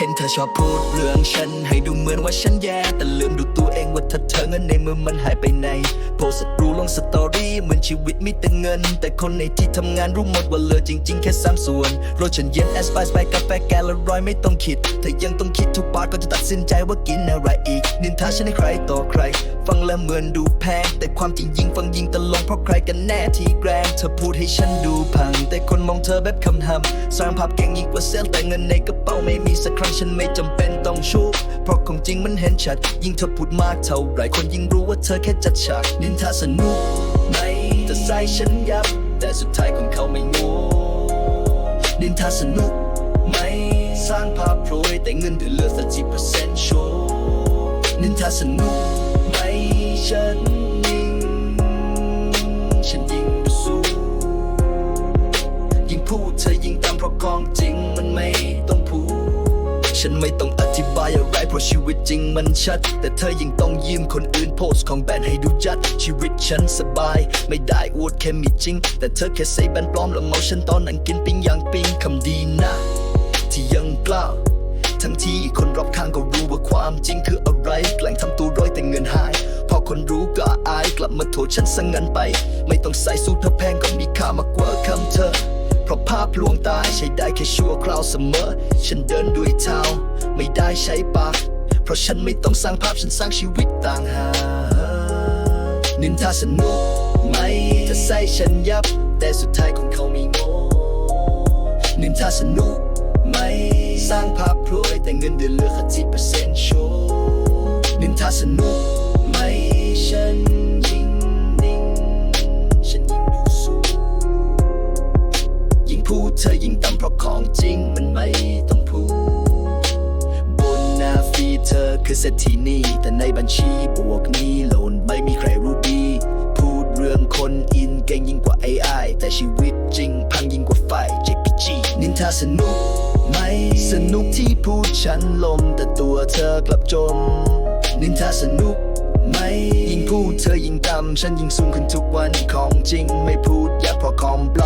ห็นเธอชอบพูดเรื่องฉัน ให้ดูเหมือนว่าฉันแย่ แต่ลืมดูตัวเองว่าถ้าเธอเงินในมือมันหายไปไหนโพสต์รูลงสตอรี่เหมือนชีวิตมีแต่เงิน แต่คนในที่ทำงานรู้หมดว่าเหลือจริง ๆ แค่สามส่วนรถฉันเย็นแอสไพร์ไปกาแฟแกลละร้อยไม่ต้องคิดถ้ายังต้องคิดทุกบาทก็จะตัดสินใจว่ากินอะไรอีก นินทาฉันให้ใครต่อใคร ฟังแล้วเหมือนดูแพง แต่ความจริงยิงฟังยิงตะลงเพราะใครกันแน่ที่แกล้งเธอพูดให้ฉันดูพัง แต่คนมองเธอแบบคำทำสร้างภาพเก่งยิ่งกว่าเซลล์แต่เงินในกระเป๋าไม่มีสักครั้งฉันไม่จำเป็นต้องชูเพราะของจริงมันเห็นชัด ยิ่งเธอพูดมากเท่าไรคนยิ่งรู้ว่าเธอแค่จัดฉากนินทาสนุกไหมจะใส่ฉันยับ แต่สุดท้ายคนเขาไม่โง่นินทาสนุกไหมสร้างภาพโปรยแต่เงินเดือนเหลือสักสิบเปอร์เซ็นต์โชว์นินทาสนุกไหมฉัน ฉันไม่ต้องอธิบายอะไรเพราะชีวิตจริงมันชัด แต่เธอยิ่งต้องยืมคนอื่นโพสของแบรนด์ให้ดูจัด ชีวิตฉันสบาย ไม่ได้อวดแค่มีจริง แต่เธอแค่ใส่แบรนด์ปลอมแล้วเมาฉันตอนนั้นกินปิ้งย่างปิ้งคำดีนะ ที่ยังกล้าทั้งที่คนรอบข้างก็รู้ว่าความจริงคืออะไรแกล้งทำตัวร้อยแต่เงินหายพอคนรู้ก็อายกลับมาโทษฉันสังงันไป ไม่ต้องใส่สูทแพงก็มีค่ามากกว่าคำเธอาะภาพลวงตาใช้ได้แค่ชั่วคราวเสมอ ฉันเดินด้วยเท้าไม่ได้ใช้ปาก เพราะฉันไม่ต้องสร้างภาพฉันสร้างชีวิตต่างหากนินทาสนุกไหมจะใส่ฉันยับ แต่สุดท้ายของเขาไม่โง่นินทาสนุกไหม สร้างภาพพรวยแต่เงินเดือนเหลือแค่สิบเปอร์เซ็นต์โชว์นินทาสนุก ของจริงมันไม่ต้องพูด บนหน้าฟีเธอคือเศรษฐีนี่ แต่ในบัญชีบวกนี้โลนไม่มีใครรู้ดี พูดเรื่องคนอินเก่งยิ่งกว่า AI แต่ชีวิตจริงพังยิ่งกว่าไฟ JPG นินทาสนุกไหมสนุกที่พูดฉันลม แต่ตัวเธอกลับจนนินทาสนุกไหมยิ่งพูดเธอยิ่งต่ำฉันยิ่งสูงขึ้นทุกวันของจริงไม่พูดอยากพราะของปลอ